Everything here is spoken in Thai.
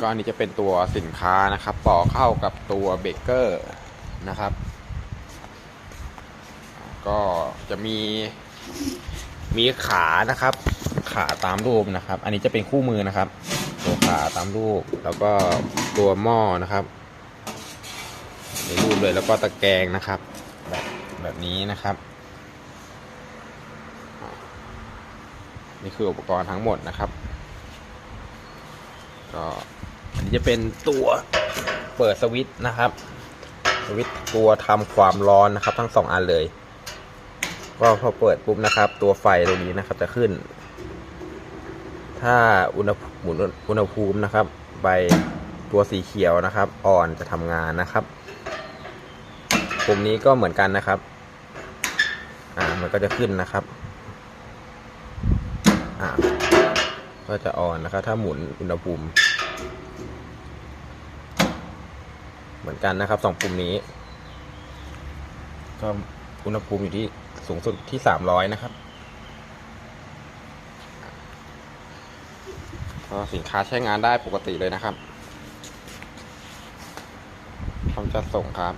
ก็อันนี้จะเป็นตัวสินค้านะครับ ต่อเข้ากับตัวเบเกอร์นะครับ ก็จะมีมีขานะครับ ขาตามรูปนะครับ อันนี้จะเป็นคู่มือนะครับ ตัวขาตามรูป แล้วก็ตัวหม้อนะครับในรูปเลยแล้วก็ตะแกรงนะครับ แบบแบบนี้นะครับ นี่คืออุปกรณ์ทั้งหมดนะครับ ก็ อันนี้จะเป็นตัวเปิดสวิตช์นะครับสวิตช์ตัวทำความร้อนนะครับ ทั้งสองอันเลย ก็พอเปิดปุ๊บนะครับ ตัวไฟตรงนี้นะครับจะขึ้น ถ้าอุณหภูมิอุณหภูมินะครับใบตัวสีเขียวนะครับ อ่อนจะทำงานนะครับปุ่มนี้ก็เหมือนกันนะครับ อ่ามันก็จะขึ้นนะครับอ่าก็จะอ่อนนะครับ ถ้าหมุนอุณหภูมิ เหมือนกันนะครับสองปุ่มนี้ ก็อุณหภูมิอยู่ที่สูงสุดที่สามร้อยนะครับก็สินค้าใช้งานได้ปกติเลยนะครับผมจัดส่งครับ